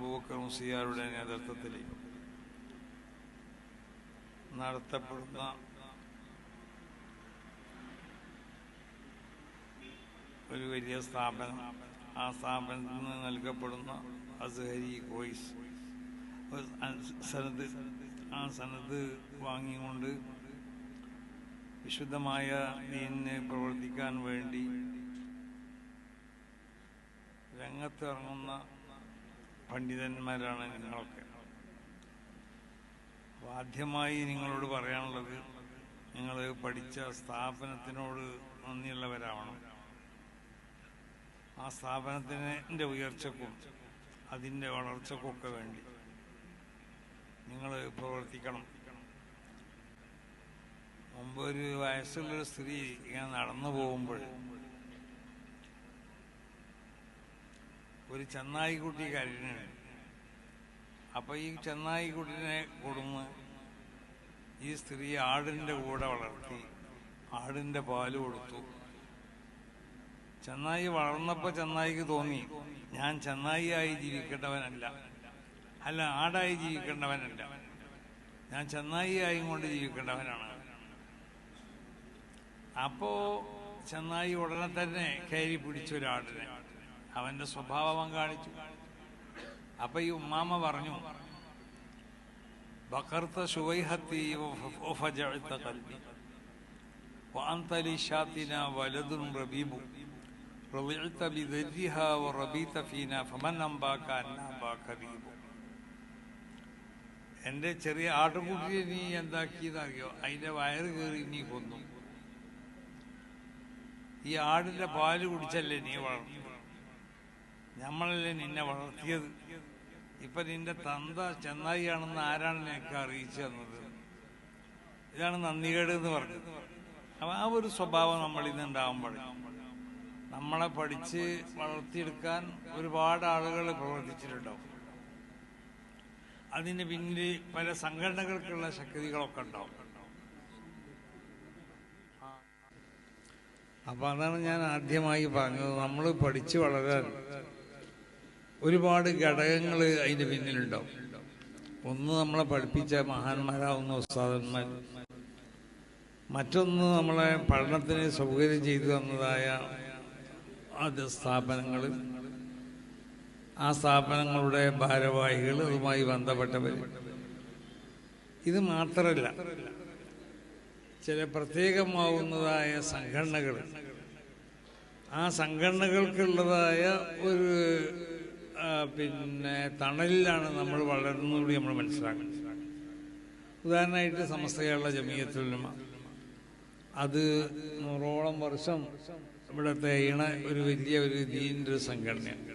അബൂബക്കർ മുസിയാരുടെ നേതൃത്വത്തിൽ നടത്തപ്പെടുന്ന ഒരു വലിയ സ്ഥാപനം ആ സ്ഥാപനത്തിൽ നിന്ന് നൽകപ്പെടുന്ന അസഹരി കോയിസ്. സനത് ആ സനത് വാങ്ങിക്കൊണ്ട് വിശുദ്ധമായ ദീനിന് പ്രവർത്തിക്കാൻ വേണ്ടി രംഗത്തിറങ്ങുന്ന പണ്ഡിതന്മാരാണ് നിങ്ങളൊക്കെ. ആദ്യമായി നിങ്ങളോട് പറയാനുള്ളത് നിങ്ങൾ പഠിച്ച സ്ഥാപനത്തിനോട് നന്ദിയുള്ളവരാവണം. ആ സ്ഥാപനത്തിന്റെ ഉയർച്ചക്കും അതിന്റെ വളർച്ചക്കൊക്കെ വേണ്ടി നിങ്ങൾ പ്രവർത്തിക്കണം. മുമ്പ് ഒരു വയസ്സുള്ളൊരു സ്ത്രീ ഇങ്ങനെ നടന്നു പോകുമ്പോൾ ഒരു ചെന്നായിക്കുട്ടി കരഞ്ഞാണ് അപ്പൊ ഈ ചെന്നായിക്കുട്ടിനെ കൊടുന്ന് ഈ സ്ത്രീ ആടിന്റെ കൂടെ വളർത്തി ആടിന്റെ പാൽ കൊടുത്തു. ചെന്നായി വളർന്നപ്പോ ചെന്നായിക്ക് തോന്നി ഞാൻ ചെന്നായിയായി ജീവിക്കേണ്ടവനല്ല. അല്ല ആടായി ജീവിക്കേണ്ടവനല്ല. ഞാൻ ചെന്നായിയായും കൊണ്ട് ജീവിക്കേണ്ടവനാണ്. അപ്പോ ചെന്നായി ഉടനെ തന്നെ കയറി പിടിച്ചു ഒരാടിനെ അവന്റെ സ്വഭാവം കാണിച്ചു അപ്പൊ ഈ ഉമ്മാമ പറഞ്ഞു ബക്കർത്ത ശുവൈഹത്തി وفجعت قلبي وأنت لشاتنا ولد ربيب رضعت بذرها وربيت فينا فمن أنباك أن أنباك ذيب എന്റെ ചെറിയ ആട്ടുകുട്ടിയെ നീ എന്താക്കിയതാകിയോ അതിന്റെ വയറ് കയറി നീ കൊന്നു ഈ ആടിന്റെ പാല് കുടിച്ചല്ലേ നീ വളർന്നു നമ്മളല്ലേ നിന്നെ വളർത്തിയത്? ഇപ്പൊ നിന്റെ തന്ത ചെന്നായിയാണെന്ന് ആരാണ് നിനക്ക് അറിയിച്ചു തന്നത്? ഇതാണ് നന്ദികേട് എന്ന് പറഞ്ഞത്. അപ്പൊ ആ ഒരു സ്വഭാവം നമ്മളിൽ നിന്ന് ഉണ്ടാകുമ്പോൾ നമ്മളെ പഠിച്ച് വളർത്തിയെടുക്കാൻ ഒരുപാട് ആളുകൾ പ്രവർത്തിച്ചിട്ടുണ്ടാവും. അതിന് പിന്നിൽ പല സംഘടനകൾക്കുള്ള ശക്തികളൊക്കെ ഉണ്ടാവും. അപ്പൊ അതാണ് ഞാൻ ആദ്യമായി പറഞ്ഞത്. നമ്മൾ പഠിച്ചു വളരാൻ ഒരുപാട് ഘടകങ്ങൾ അതിന്റെ പിന്നിലുണ്ടാവും. ഒന്ന് നമ്മളെ പഠിപ്പിച്ച മഹാന്മാരാവുന്ന ഉസ്താദന്മാർ. മറ്റൊന്ന് നമ്മളെ പഠനത്തിന് സൗകര്യം ചെയ്തു തന്നതായ അത് സ്ഥാപനങ്ങൾ ആ സ്ഥാപനങ്ങളുടെ ഭാരവാഹികൾ അതുമായി ബന്ധപ്പെട്ടവർ ഇത് മാത്രമല്ല ചില പ്രത്യേകമാവുന്നതായ സംഘടനകൾ ആ സംഘടനകൾക്കുള്ളതായ ഒരു പിന്നെ തണലിലാണ് നമ്മൾ വളരുന്നതുകൂടി നമ്മൾ മനസ്സിലാക്കുന്നത് ഉദാഹരണമായിട്ട് സമസ്ത കേരള ജമീയത്തുലമ അത് നൂറോളം വർഷം ഇവിടുത്തെ ഇണ ഒരു വലിയ ഒരു ദീന്റെ ഒരു സംഘടനയാണ്.